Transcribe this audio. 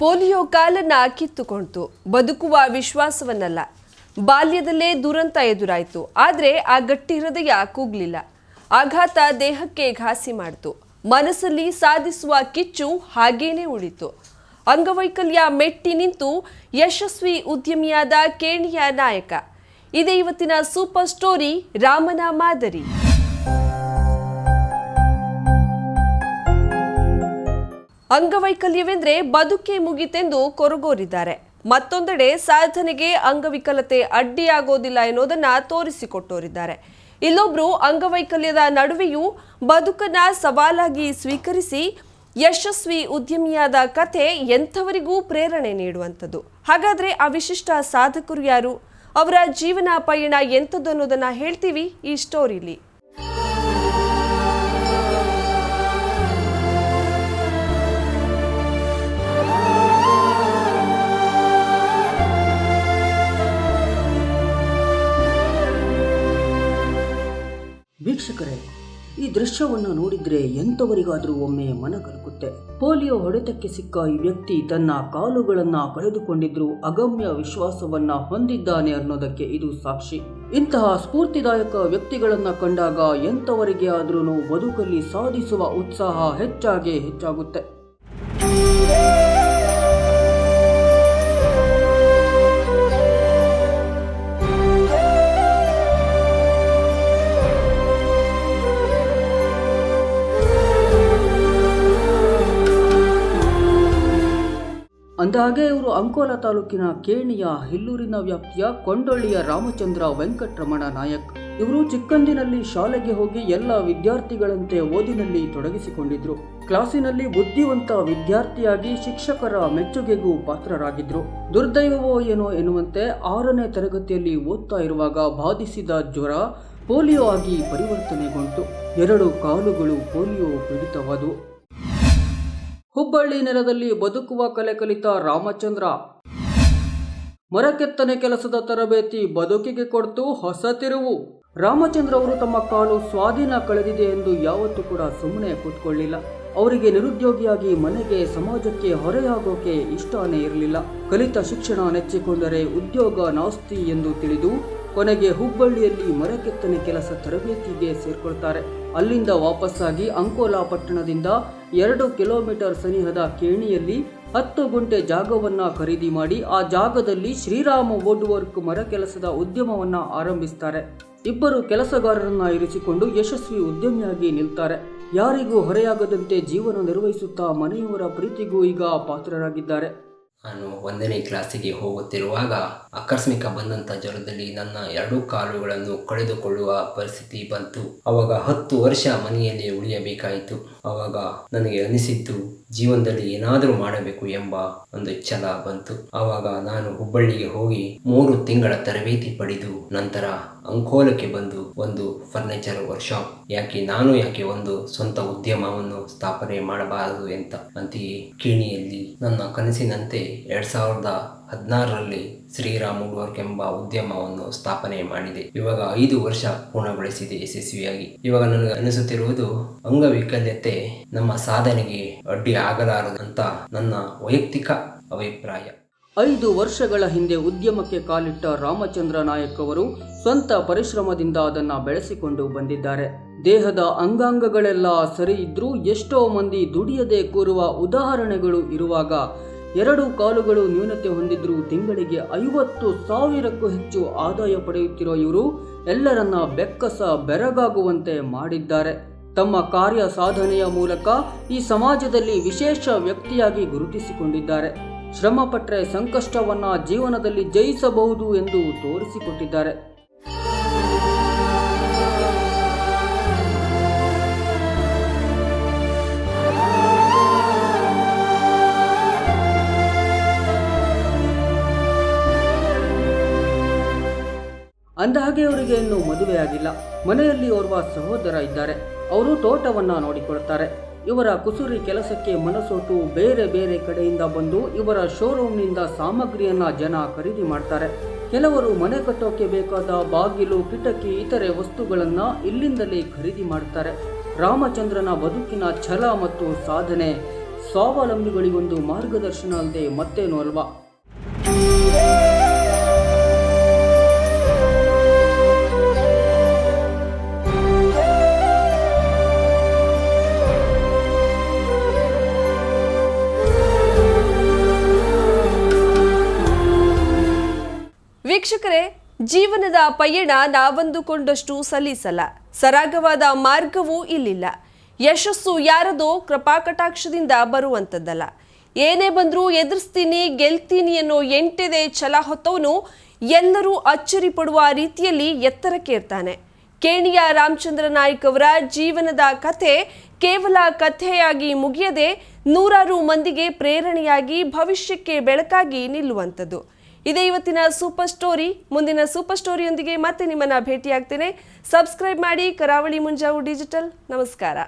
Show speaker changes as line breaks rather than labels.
Polio ಕಾಲನ್ನ ಕಿತ್ತುಕೊಳ್ತು ಬದುಕುವ ವಿಶ್ವಾಸವನ್ನಲ್ಲ. ಬಾಲ್ಯದಲ್ಲೇ ದುರಂತ ಎದುರಾಯಿತು. ಆದರೆ ಆ ಗಟ್ಟಿ ಹೃದಯ ಕೂಗ್ಲಿಲ್ಲ. ಆಘಾತ ದೇಹಕ್ಕೆ ಘಾಸಿ ಮಾಡಿತು. ಮನಸ್ಸಲ್ಲಿ ಸಾಧಿಸುವ ಕಿಚ್ಚು ಹಾಗೇನೇ ಉಳಿತು. ಅಂಗವೈಕಲ್ಯ ಮೆಟ್ಟಿ ನಿಂತು ಯಶಸ್ವಿ ಉದ್ಯಮಿಯಾದ ಕೇಣಿಯ ನಾಯಕ. ಇದೇ ಇವತ್ತಿನ ಸೂಪರ್ ಸ್ಟೋರಿ ರಾಮನ ಮಾದರಿ. ಅಂಗವೈಕಲ್ಯವೆಂದ್ರೆ ಬದುಕೆ ಮುಗಿತೆಂದು ಕೊರಗೋರಿದ್ದಾರೆ. ಮತ್ತೊಂದೆಡೆ ಸಾಧನೆಗೆ ಅಂಗವಿಕಲತೆ ಅಡ್ಡಿಯಾಗೋದಿಲ್ಲ ಎನ್ನುವುದನ್ನ ತೋರಿಸಿಕೊಟ್ಟೋರಿದ್ದಾರೆ. ಇಲ್ಲೊಬ್ರು ಅಂಗವೈಕಲ್ಯದ ನಡುವೆಯೂ ಬದುಕನ್ನ ಸವಾಲಾಗಿ ಸ್ವೀಕರಿಸಿ ಯಶಸ್ವಿ ಉದ್ಯಮಿಯಾದ ಕಥೆ ಎಂಥವರಿಗೂ ಪ್ರೇರಣೆ ನೀಡುವಂಥದ್ದು. ಹಾಗಾದ್ರೆ ಆ ವಿಶಿಷ್ಟ ಸಾಧಕರು ಯಾರು? ಅವರ ಜೀವನ ಪಯಣ ಎಂಥದ್ದು ಅನ್ನೋದನ್ನ ಹೇಳ್ತೀವಿ ಈ ಸ್ಟೋರಿಲಿ
ವೀಕ್ಷಕರೇ, ಈ ದೃಶ್ಯವನ್ನು ನೋಡಿದ್ರೆ ಎಂಥವರಿಗಾದರೂ ಒಮ್ಮೆ ಮನ ಕಲಕುತ್ತೆ. ಪೋಲಿಯೋ ಹೊಡೆತಕ್ಕೆ ಸಿಕ್ಕ ಈ ವ್ಯಕ್ತಿ ತನ್ನ ಕಾಲುಗಳನ್ನು ಕಳೆದುಕೊಂಡಿದ್ರು ಅಗಮ್ಯ ವಿಶ್ವಾಸವನ್ನ ಹೊಂದಿದ್ದಾನೆ ಅನ್ನೋದಕ್ಕೆ ಇದು ಸಾಕ್ಷಿ. ಇಂತಹ ಸ್ಫೂರ್ತಿದಾಯಕ ವ್ಯಕ್ತಿಗಳನ್ನು ಕಂಡಾಗ ಎಂಥವರಿಗೆ ಆದ್ರೂ ಬದುಕಲ್ಲಿ ಸಾಧಿಸುವ ಉತ್ಸಾಹ ಹೆಚ್ಚಾಗೇ ಹೆಚ್ಚಾಗುತ್ತೆ. ಅಂದಹಾಗೆ ಇವರು ಅಂಕೋಲಾ ತಾಲೂಕಿನ ಕೇಣಿಯ ಹಿಲ್ಲೂರಿನ ವ್ಯಾಪ್ತಿಯ ಕೊಂಡೊಳ್ಳಿಯ ರಾಮಚಂದ್ರ ವೆಂಕಟರಮಣ ನಾಯಕ್. ಇವರು ಚಿಕ್ಕಂದಿನಲ್ಲಿ ಶಾಲೆಗೆ ಹೋಗಿ ಎಲ್ಲ ವಿದ್ಯಾರ್ಥಿಗಳಂತೆ ಓದಿನಲ್ಲಿ ತೊಡಗಿಸಿಕೊಂಡಿದ್ರು. ಕ್ಲಾಸಿನಲ್ಲಿ ಬುದ್ಧಿವಂತ ವಿದ್ಯಾರ್ಥಿಯಾಗಿ ಶಿಕ್ಷಕರ ಮೆಚ್ಚುಗೆಗೂ ಪಾತ್ರರಾಗಿದ್ರು. ದುರ್ದೈವವೋ ಏನೋ ಎನ್ನುವಂತೆ ಆರನೇ ತರಗತಿಯಲ್ಲಿ ಓದ್ತಾ ಇರುವಾಗ ಬಾಧಿಸಿದ ಜ್ವರ ಪೋಲಿಯೋ ಆಗಿ ಪರಿವರ್ತನೆಗೊಂಡು. ಎರಡು ಕಾಲುಗಳು ಪೋಲಿಯೋ ಪೀಡಿತವಾದವು. ಹುಬ್ಬಳ್ಳಿ ನೆಲದಲ್ಲಿ ಬದುಕುವ ಕಲೆ ಕಲಿತ ರಾಮಚಂದ್ರ. ಮರಕೆತ್ತನೆ ಕೆಲಸದ ತರಬೇತಿ ಬದುಕಿಗೆ ಕೊಡ್ತು ಹೊಸ ತಿರುವು. ರಾಮಚಂದ್ರ ಅವರು ತಮ್ಮ ಕಾಲು ಸ್ವಾಧೀನ ಕಳೆದಿದೆ ಎಂದು ಯಾವತ್ತೂ ಕೂಡ ಸುಮ್ಮನೆ ಕೂತ್ಕೊಳ್ಳಿಲ್ಲ. ಅವರಿಗೆ ನಿರುದ್ಯೋಗಿಯಾಗಿ ಮನೆಗೆ, ಸಮಾಜಕ್ಕೆ ಹೊರೆಯಾಗೋಕೆ ಇಷ್ಟನೇ ಇರಲಿಲ್ಲ. ಕಲಿತ ಶಿಕ್ಷಣ ನೆಚ್ಚಿಕೊಂಡರೆ ಉದ್ಯೋಗ ನಾಸ್ತಿ ಎಂದು ತಿಳಿದು ಕೊನೆಗೆ ಹುಬ್ಬಳ್ಳಿಯಲ್ಲಿ ಮರಕೆತ್ತನೆ ಕೆಲಸ ತರಬೇತಿಗೆ ಸೇರ್ಕೊಳ್ತಾರೆ. ಅಲ್ಲಿಂದ ವಾಪಸ್ಸಾಗಿ ಅಂಕೋಲಾ ಪಟ್ಟಣದಿಂದ ಎರಡು ಕಿಲೋಮೀಟರ್ ಸನಿಹದ ಕೇಣಿಯಲ್ಲಿ ಹತ್ತು ಗುಂಟೆ ಜಾಗವನ್ನು ಖರೀದಿ ಮಾಡಿ ಆ ಜಾಗದಲ್ಲಿ ಶ್ರೀರಾಮ ವುಡ್ ವರ್ಕ್ ಮರ ಕೆಲಸದ ಉದ್ಯಮವನ್ನ ಆರಂಭಿಸ್ತಾರೆ. ಇಬ್ಬರು ಕೆಲಸಗಾರರನ್ನ ಇರಿಸಿಕೊಂಡು ಯಶಸ್ವಿ ಉದ್ಯಮಿಯಾಗಿ ನಿಲ್ತಾರೆ. ಯಾರಿಗೂ ಹೊರೆಯಾಗದಂತೆ ಜೀವನ ನಿರ್ವಹಿಸುತ್ತಾ ಮನೆಯವರ ಪ್ರೀತಿಗೂ ಈಗ ಪಾತ್ರರಾಗಿದ್ದಾರೆ.
ನಾನು ಒಂದನೇ ಕ್ಲಾಸಿಗೆ ಹೋಗುತ್ತಿರುವಾಗ ಆಕಸ್ಮಿಕ ಬಂದಂಥ ಜ್ವರದಲ್ಲಿ ನನ್ನ ಎರಡೂ ಕಾಲುಗಳನ್ನು ಕಳೆದುಕೊಳ್ಳುವ ಪರಿಸ್ಥಿತಿ ಬಂತು. ಅವಾಗ ಹತ್ತು ವರ್ಷ ಮನೆಯಲ್ಲಿ ಉಳಿಯಬೇಕಾಯಿತು. ಅವಾಗ ನನಗೆ ಅನಿಸಿದ್ದು ಜೀವನದಲ್ಲಿ ಏನಾದರೂ ಮಾಡಬೇಕು ಎಂಬ ಒಂದು ಛಲ ಬಂತು. ಆವಾಗ ನಾನು ಹುಬ್ಬಳ್ಳಿಗೆ ಹೋಗಿ ಮೂರು ತಿಂಗಳ ತರಬೇತಿ ಪಡೆದು ನಂತರ ಅಂಕೋಲಕ್ಕೆ ಬಂದು ಒಂದು ಫರ್ನಿಚರ್ ವರ್ಕ್ಶಾಪ್ ಯಾಕೆ ನಾನು ಯಾಕೆ ಒಂದು ಸ್ವಂತ ಉದ್ಯಮವನ್ನು ಸ್ಥಾಪನೆ ಮಾಡಬಾರದು ಅಂತ ಅಂತೆಯೇ ಕೇಣಿಯಲ್ಲಿ ನನ್ನ ಕನಸಿನಂತೆ ಎರಡ್ ಸಾವಿರದ ಹದಿನಾರರಲ್ಲಿ ಶ್ರೀರಾಮ್ ವರ್ಕ್ ಎಂಬ ಉದ್ಯಮವನ್ನು ಸ್ಥಾಪನೆ ಮಾಡಿದೆ. ಇವಾಗ ಐದು ವರ್ಷ ಪೂರ್ಣಗೊಳಿಸಿದೆ ಯಶಸ್ವಿಯಾಗಿ. ಇವಾಗ ನನಗೆ ಅನಿಸುತ್ತಿರುವುದು ಅಂಗವಿಕಲ್ಯತೆ ನಮ್ಮ ಸಾಧನೆಗೆ ಅಡ್ಡಿ ಆಗಲಾರದು ಅಂತ ನನ್ನ ವೈಯಕ್ತಿಕ ಅಭಿಪ್ರಾಯ.
ಐದು ವರ್ಷಗಳ ಹಿಂದೆ ಉದ್ಯಮಕ್ಕೆ ಕಾಲಿಟ್ಟ ರಾಮಚಂದ್ರ ನಾಯಕ್ ಅವರು ಸ್ವಂತ ಪರಿಶ್ರಮದಿಂದ ಅದನ್ನ ಬೆಳೆಸಿಕೊಂಡು ಬಂದಿದ್ದಾರೆ. ದೇಹದ ಅಂಗಾಂಗಗಳೆಲ್ಲ ಸರಿ ಇದ್ರೂ ಎಷ್ಟೋ ಮಂದಿ ದುಡಿಯದೆ ಕೂರುವ ಉದಾಹರಣೆಗಳು ಇರುವಾಗ ಎರಡು ಕಾಲುಗಳು ನ್ಯೂನತೆ ಹೊಂದಿದ್ರು ತಿಂಗಳಿಗೆ ಐವತ್ತು ಸಾವಿರಕ್ಕೂ ಹೆಚ್ಚು ಆದಾಯ ಪಡೆಯುತ್ತಿರೋ ಇವರು ಎಲ್ಲರನ್ನ ಬೆಕ್ಕಸ ಬೆರಗಾಗುವಂತೆ ಮಾಡಿದ್ದಾರೆ. ತಮ್ಮ ಕಾರ್ಯ ಸಾಧನೆಯ ಮೂಲಕ ಈ ಸಮಾಜದಲ್ಲಿ ವಿಶೇಷ ವ್ಯಕ್ತಿಯಾಗಿ ಗುರುತಿಸಿಕೊಂಡಿದ್ದಾರೆ. ಶ್ರಮ ಸಂಕಷ್ಟವನ್ನು ಜೀವನದಲ್ಲಿ ಜಯಿಸಬಹುದು ಎಂದು ತೋರಿಸಿಕೊಟ್ಟಿದ್ದಾರೆ. ಅಂದಹಾಗೆ ಅವರಿಗೆ ಇನ್ನೂ ಮದುವೆಯಾಗಿಲ್ಲ. ಮನೆಯಲ್ಲಿ ಓರ್ವ ಸಹೋದರ ಇದ್ದಾರೆ. ಅವರು ತೋಟವನ್ನ ನೋಡಿಕೊಳ್ತಾರೆ. ಇವರ ಕುಸುರಿ ಕೆಲಸಕ್ಕೆ ಮನಸೋತು ಬೇರೆ ಬೇರೆ ಕಡೆಯಿಂದ ಬಂದು ಇವರ ಶೋರೂಮ್ನಿಂದ ಸಾಮಗ್ರಿಯನ್ನು ಜನ ಖರೀದಿ ಮಾಡ್ತಾರೆ. ಕೆಲವರು ಮನೆ ಕಟ್ಟೋಕೆ ಬೇಕಾದ ಬಾಗಿಲು, ಕಿಟಕಿ, ಇತರೆ ವಸ್ತುಗಳನ್ನು ಇಲ್ಲಿಂದಲೇ ಖರೀದಿ ಮಾಡ್ತಾರೆ. ರಾಮಚಂದ್ರನ ಬದುಕಿನ ಛಲ ಮತ್ತು ಸಾಧನೆ ಸ್ವಾವಲಂಬಿಗಳಿಗೊಂದು ಮಾರ್ಗದರ್ಶನ ಅಲ್ಲದೆ ಮತ್ತೇನು ಅಲ್ವಾ?
ವೀಕ್ಷಕರೇ, ಜೀವನದ ಪಯಣ ನಾವಂದುಕೊಂಡಷ್ಟು ಸಲೀಸಲ್ಲ ಸರಾಗವಾದ ಮಾರ್ಗವೂ ಇಲ್ಲಿಲ್ಲ. ಯಶಸ್ಸು ಯಾರದೋ ಕೃಪಾಕಟಾಕ್ಷದಿಂದ ಬರುವಂಥದ್ದಲ್ಲ ಏನೇ ಬಂದರೂ ಎದುರಿಸ್ತೀನಿ, ಗೆಲ್ತೀನಿ ಅನ್ನೋ ಎಂಟೆದೆ ಛಲ ಹೊತ್ತವನು ಎಲ್ಲರೂ ಅಚ್ಚರಿ ಪಡುವ ರೀತಿಯಲ್ಲಿ ಎತ್ತರಕ್ಕೆ ಇರ್ತಾನೆ ಕೇಣಿಯ ರಾಮಚಂದ್ರ ನಾಯ್ಕ್ ಅವರ ಜೀವನದ ಕಥೆ ಕೇವಲ ಕಥೆಯಾಗಿ ಮುಗಿಯದೆ ನೂರಾರು ಮಂದಿಗೆ ಪ್ರೇರಣೆಯಾಗಿ ಭವಿಷ್ಯಕ್ಕೆ ಬೆಳಕಾಗಿ ನಿಲ್ಲುವಂಥದ್ದು. ಇದೇ ಇವತ್ತಿನ ಸೂಪರ್ ಸ್ಟೋರಿ. ಮುಂದಿನ ಸೂಪರ್ ಸ್ಟೋರಿಯೊಂದಿಗೆ ಮತ್ತೆ ನಿಮ್ಮನ್ನು ಭೇಟಿಯಾಗ್ತೇನೆ. ಸಬ್ಸ್ಕ್ರೈಬ್ ಮಾಡಿ ಕರಾವಳಿ ಮುಂಜಾವು ಡಿಜಿಟಲ್. ನಮಸ್ಕಾರ.